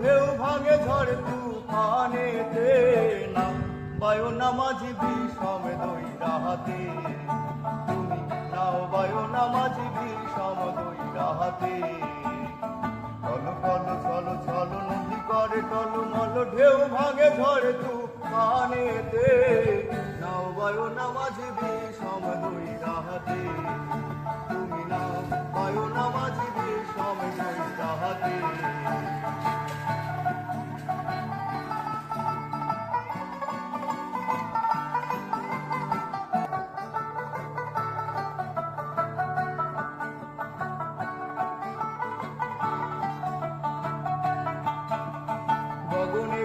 ঢেউ ভাঙে ঝড় তুফানেতে না বায়ু নামাজি বিষম দই রাহাতে। তুমি নাও বায়ু নামাজি বিষম দই রাহাতে। চলো চলো চলো চলো, নদী করে চলো মল, ঢেউ ভাঙে ঝড় তুফানেতে নাও বায়ু নামাজি বিষম দই রাহাতে।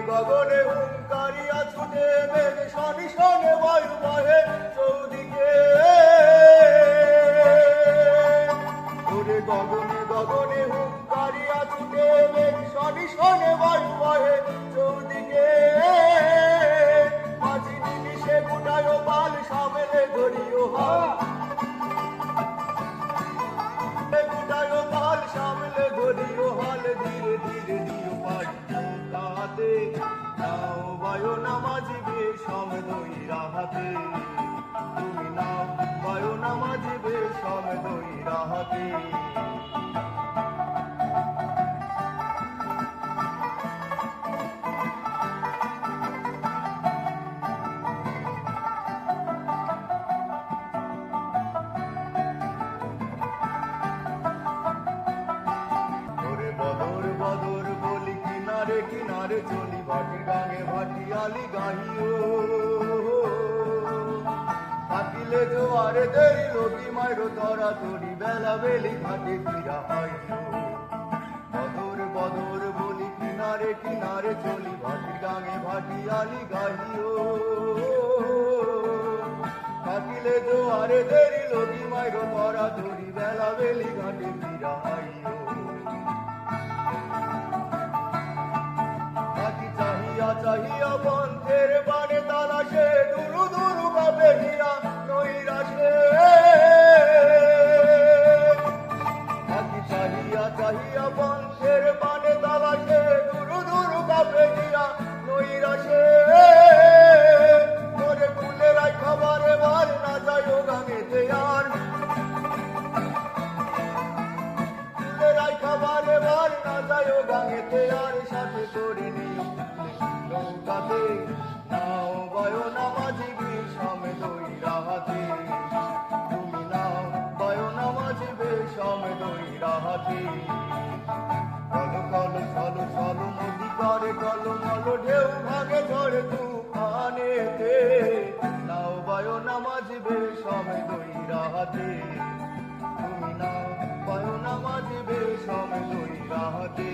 গগনে হুঙ্কারিয়া ছুটে মেঘ শনি শনে বায়ু বহে চৌদিকে। ওরে গগনে গগনে হুঙ্কারিয়া ছুটে মেঘ শনি শনে বায়ু বহে চৌদিকে। মাঝি নিমিশে গুটায় পাল, সামেলে ধরিও হাল। গুটায় পাল, সামলে ধরিও হাল, ধীরে ধীরে কাতে নাও বায়ো নামাজিবে সব দইরা হাতে তুমি নাও বায়ো নামাজিবে সব দইরা ওরে কিনারে কিনারে চলি ভাটি গাঙে ভাটি আলি গাহিও। থাকিলে জোয়ারে দেরি লোকি মাইরো তরা তরি বেলা বেলি ঘাটে ফিরা হইও বদর বদর বলি কিনারে কিনারে চলি, ভাটি গাঙে ভাটি আলি গাহিও। থাকিলে জোয়ারে দেরি লোকি মাইরো তরা তরি বেলা বেলি ঘাটে ফিরা হইও বন্ধের বানে তালাশে দুরু দুরু কাপে গিয়া গাঙেতে আর সাথে করে নিও নৌকাতে নাও বয় নামাজি বিষমে দই রাহাতে। তুমি নাও বয় চলো চলো বয় নামাজি বিষমে দই রাহাতে। নাও বিষমে দই রাহাতে